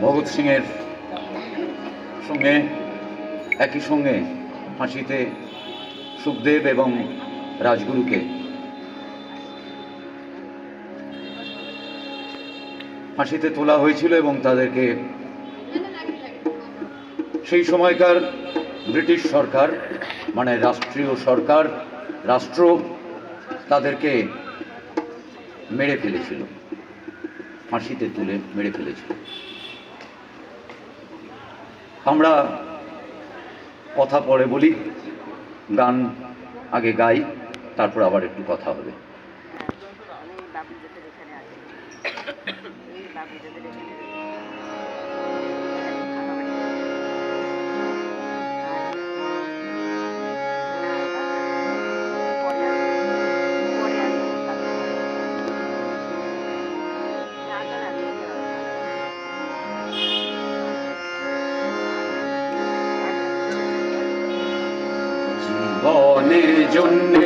ভগৎ সিংয়ের সঙ্গে, একই সঙ্গে ফাঁসিতে সুখদেব এবং রাজগুরুকে। ফাঁসিতে তোলা হয়েছিল এবং তাদেরকে সেই সময়কার ব্রিটিশ সরকার মানে রাষ্ট্রীয় সরকার, রাষ্ট্র তাদেরকে মেরে ফেলেছিল। ফাঁসিতে তুলে মেরে ফেলেছিল। আমরা কথা পরে বলি গান আগে গাই তারপর আবার একটু কথা হবে। জন্যে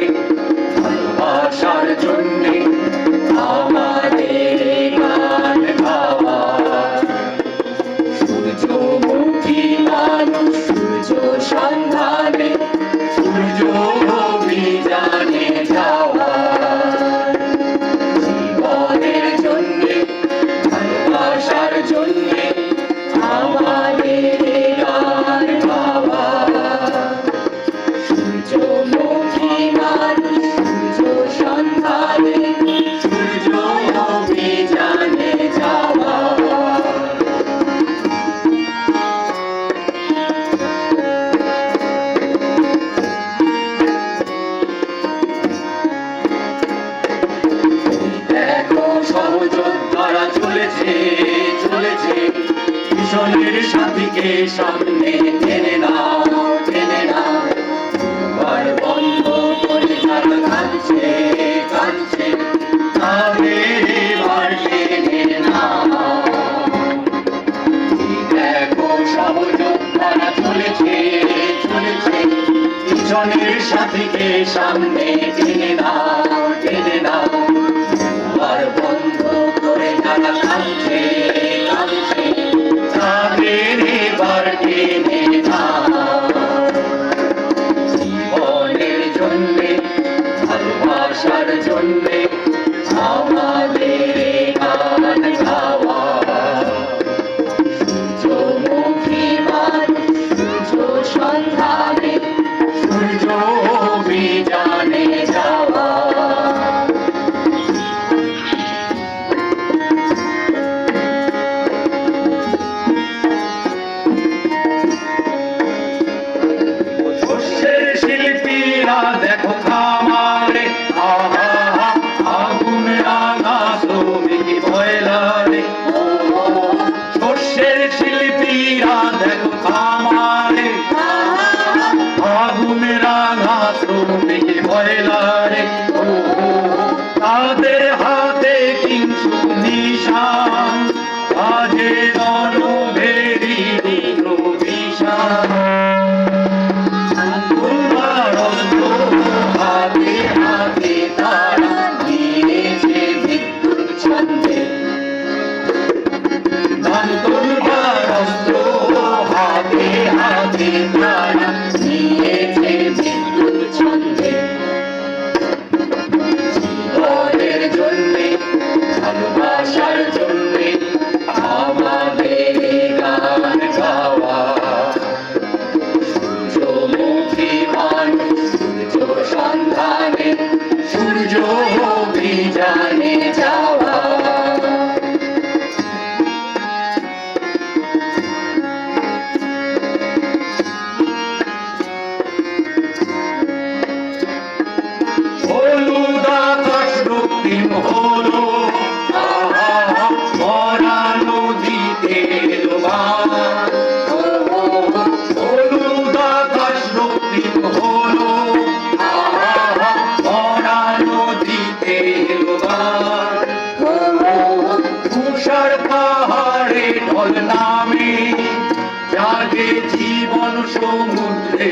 চলেছে চলেছে মিশনের সাথীকে সামনে টেনে নাও টেনে নাও। কাঁদছে কাঁদছে। সাথীকে সামনে টেনে নাও টেনে নাও। সূর্য অস্ত্র ঢল নামে জাগে জীবন সমুদ্রে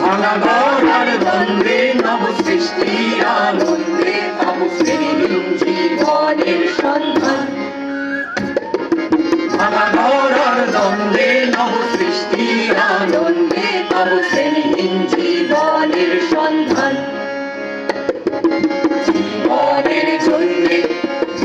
ভাঙা গড়ার দ্বন্দ্বে নব সৃষ্টি আনন্দে জীবনের সন্ধান। ভাঙা ধরার দ্বন্দ্বে নব সৃষ্টি আনন্দে তব শ্রেণীহীন জীবনের সন্ধান। জীবনের জন্যে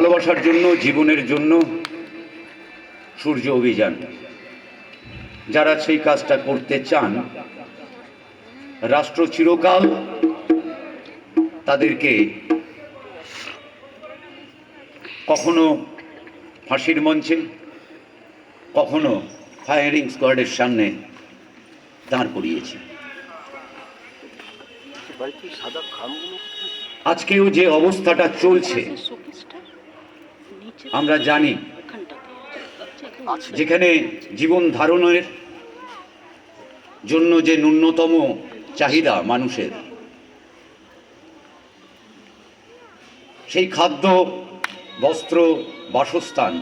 ভালোবাসার জন্য জীবনের জন্য সূর্য অভিযান। যারা সেই কাজটা করতে চান রাষ্ট্র চিরকাল তাদেরকে কখনো ফাঁসির মঞ্চে কখনো ফায়ারিং স্কোয়াডের সামনে দাঁড় করিয়েছে। আজকেও যে অবস্থাটা চলছে আমরা জানি যেখানে জীবন ধারণের জন্য যে ন্যূনতম চাহিদা মানুষের, সেই খাদ্য, বস্ত্র, বাসস্থান,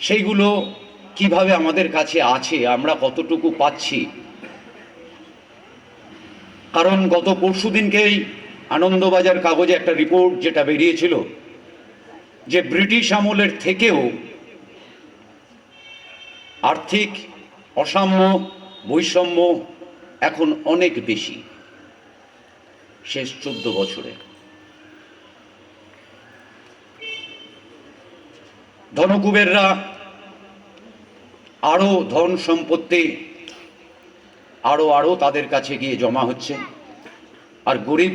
সেইগুলো কীভাবে আমাদের কাছে আছে, আমরা কতটুকু পাচ্ছি? কারণ গত পরশু দিনকেই আনন্দবাজার কাগজে একটা রিপোর্ট যেটা বেরিয়েছিল যে ব্রিটিশ আমলের থেকেও আর্থিক অসাম্য, বৈষম্য এখন অনেক বেশি শেষ চোদ্দ বছরে। ধনকুবেররা আরও ধন সম্পত্তি, আরও আরও তাদের কাছে গিয়ে জমা হচ্ছে। আর গরিব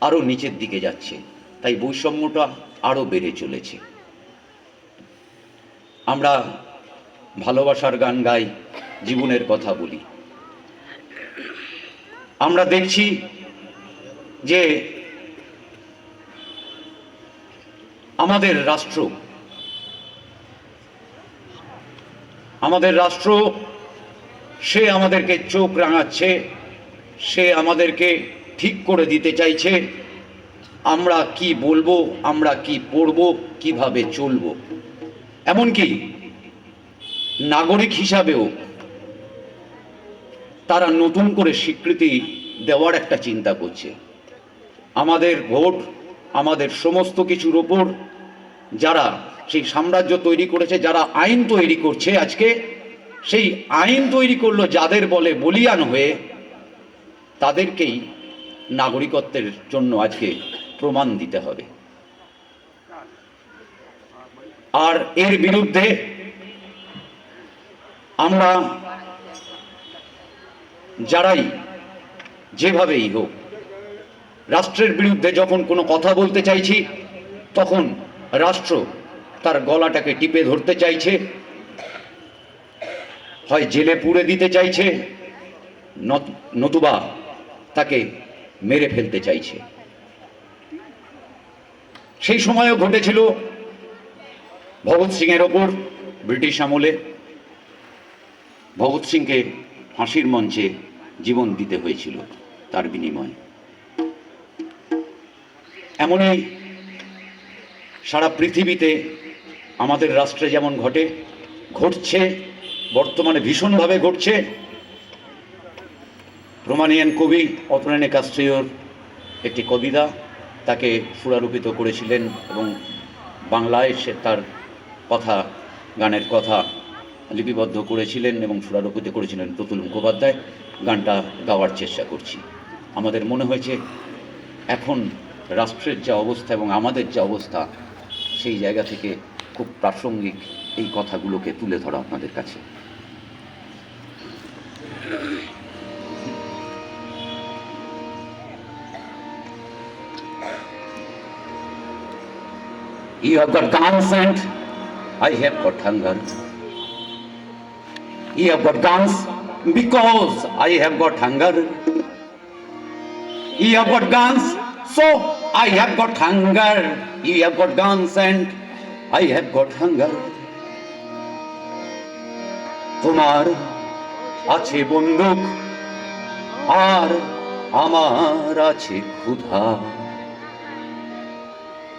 আরও নিচের দিকে যাচ্ছে। তাই বৈষম্যটা আরও বেড়ে চলেছে। আমরা ভালোবাসার গান গাই, জীবনের কথা বলি। আমরা দেখছি যে আমাদের রাষ্ট্র আমাদের রাষ্ট্র, সে আমাদেরকে চোখ রাঙাচ্ছে, সে আমাদেরকে ঠিক করে দিতে চাইছে। আমরা কি বলব, আমরা কি পড়ব, কীভাবে চলবো? এমনকি নাগরিক হিসাবেও তারা নতুন করে স্বীকৃতি দেওয়ার একটা চিন্তা করছে। আমাদের ভোট, আমাদের সমস্ত কিছুর ওপর যারা সেই সাম্রাজ্য তৈরি করেছে, যারা আইন তৈরি করছে আজকে, সেই আইন তৈরি করল যাদের বলে বলিয়ান হয়ে, তাদেরকেই নাগরিকত্বের জন্য আজকে প্রমাণ দিতে হবে। আর এর বিরুদ্ধে আমরা যারাই যেভাবেই হোক, রাষ্ট্রের বিরুদ্ধে যখন কোনো কথা বলতে চাইছি, তখন রাষ্ট্র তার গলাটাকে টিপে ধরতে চাইছে, হয় জেলে পুড়ে দিতে চাইছে নত- নতুবা তাকে মেরে ফেলতে চাইছে। সেই সময়ও ঘটেছিল ভগৎ সিং এর ওপর ব্রিটিশ আমলে। ভগৎ সিংকে ফাঁসির মঞ্চে জীবন দিতে হয়েছিল তার বিনিময়ে। এমনই সারা পৃথিবীতে আমাদের রাষ্ট্রে যেমন ঘটে, ঘটছে, বর্তমানে ভীষণভাবে ঘটছে রোমানিয়ান কবি অপরাণে কাস্ট্রিয়র একটি কবিতা তাকে সুরারোপিত করেছিলেন এবং বাংলায় সে তার কথা, গানের কথা লিপিবদ্ধ করেছিলেন এবং সুরারোপিত করেছিলেন প্রতুল মুখোপাধ্যায়। গানটা গাওয়ার চেষ্টা করছি। আমাদের মনে হয়েছে এখন রাষ্ট্রের যা অবস্থা এবং আমাদের যা অবস্থা, সেই জায়গা থেকে খুব প্রাসঙ্গিক এই কথাগুলোকে তুলে ধরা আপনাদের কাছে। You have got guns and I have got hunger. You have got guns because I have got hunger. You have got guns, so I have got hunger. You have got guns and I have got hunger. তোমার আছে বন্দুক আর আমার আছে ক্ষুধা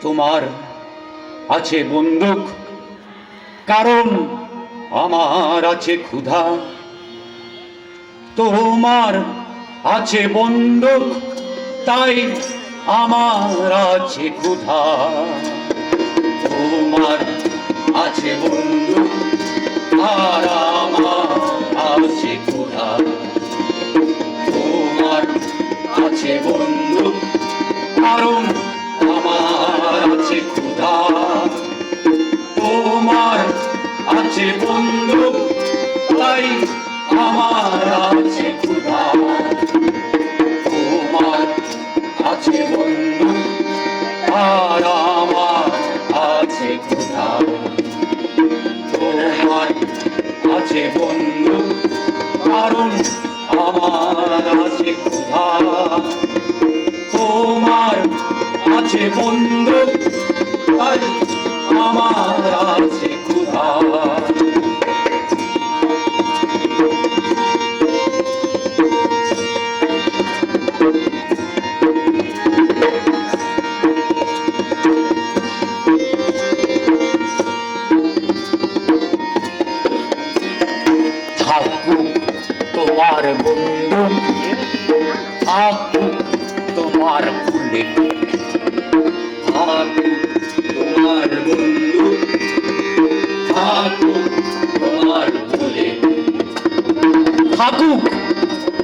তোমার আছে বন্দুক। কারণ আমার আছে ক্ষুধা। তোমার আছে বন্দুক, তাই আমার আছে ক্ষুধা। তোমার আছে বন্দুক, আর আমার আছে ক্ষুধা। তোমার আছে বন্দুক, কারণ আমার আছে তোমার আছে ক্ষুধা। তোমার আছে বন্দুক আর আমার আছে ক্ষুধা। তোমার আছে বন্দুক থাকুক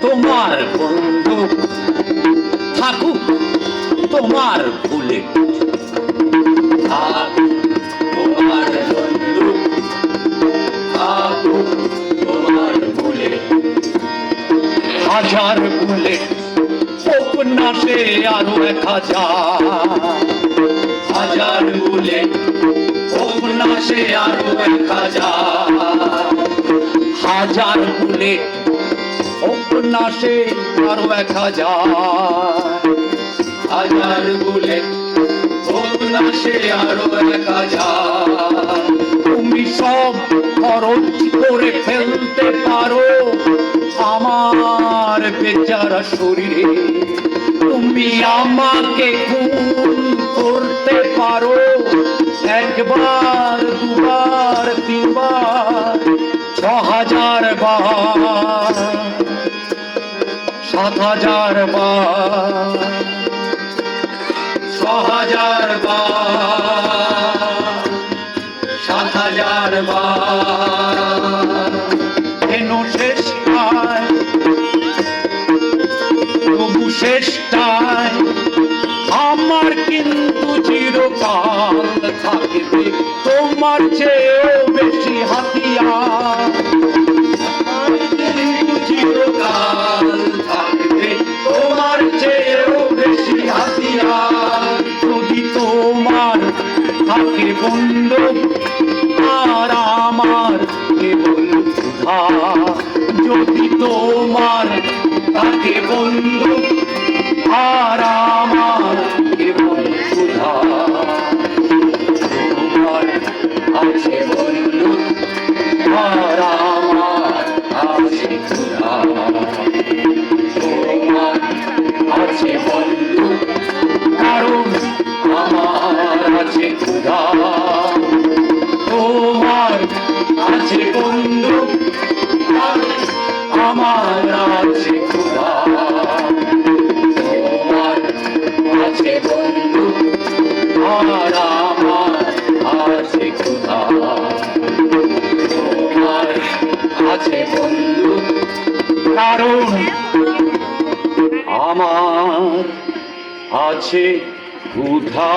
তোমার বন্ধু। থাকুক তোমার ফুলে থাকুক তোমার ফুলে হাজার বুলেট উপন্যাসে আরও এক হাজার হাজার বুলেট উপন্যাসে আরও এক হাজার হাজার বুলেট উপন্যাসে আরও এক হাজার। হাজার উপন্যাসে আরও এক হাজার। তুমি সব খরচ করে ফেলতে পারো আমার বেচারা শরীরে। তুমি আমাকে খুন করতে পারো একবার, দুবার, তিনবার ছ হাজার বার। হাজার বার ছ হাজার বার শেষটায় তবু শেষটায় আমার কিন্তু চিরকাল থাকবে। তোমার চেয়েও বন্ধু আর আছে ক্ষুধা